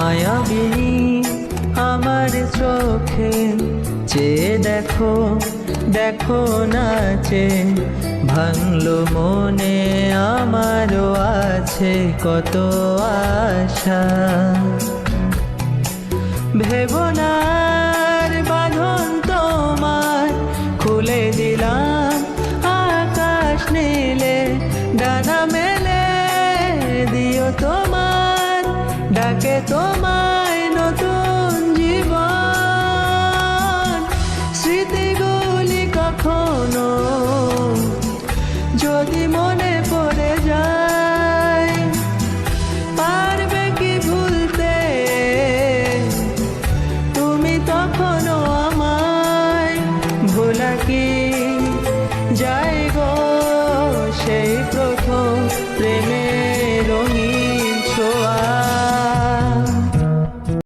মায়াবিনী আমার চোখে চেয়ে দেখো দেখো নাচে, ভাঙলো মনে আমারও আছে কত আশা। ভেবনার বাঁধন তোমার, খুলে দিলাম আকাশ নীলে, ডানা মেলে, দিও তোমার তোমায় নতুন জীবন। স্মৃতিগুলি কখনো যদি মনে পড়ে যায়, পারবে কি ভুলতে? তুমি যাই গো সেই